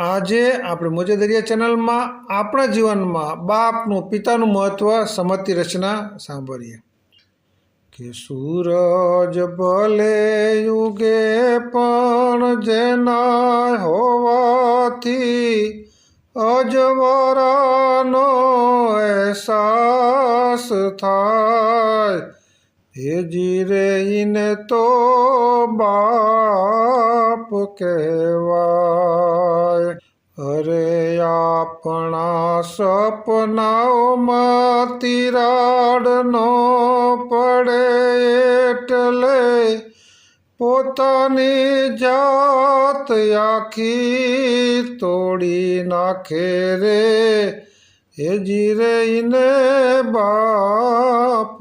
આજે આપણે મોજેદરિયા ચેનલમાં આપણા જીવનમાં બાપનું પિતાનું મહત્વ સમતી રચના સાંભળીએ. કે સૂરજ ભલે યુગે પણ જેના હોવાથી અજવરાનો અહેસાસ થાય. એ જીરેઈને તો બાપ કહેવાય. અરે આપણા સપનાઓમાં તિરાડ નો પડે એટલે પોતાની જાત આખી તોડી નાખે રે. એ જીરેઈને બાપ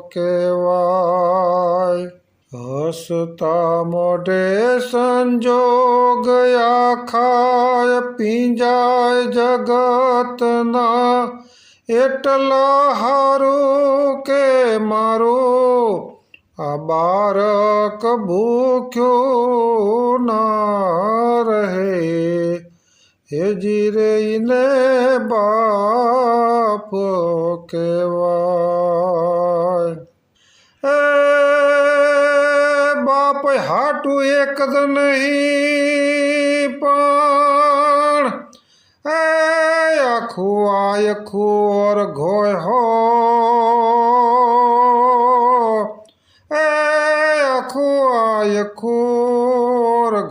કહેવાય હસતા મોઢે સંજોગ આખાય પીંજાય જગતના. એટલા હારું કે મારું આ બારક ભૂખ્યું ના રહે. હે જીરેઈને બાપ કહેવાય કોઈ હાટું એક જ નહીં. પણ એ આખું આ આખું ઓર ઘોય હો. એ આખું આ ઘોય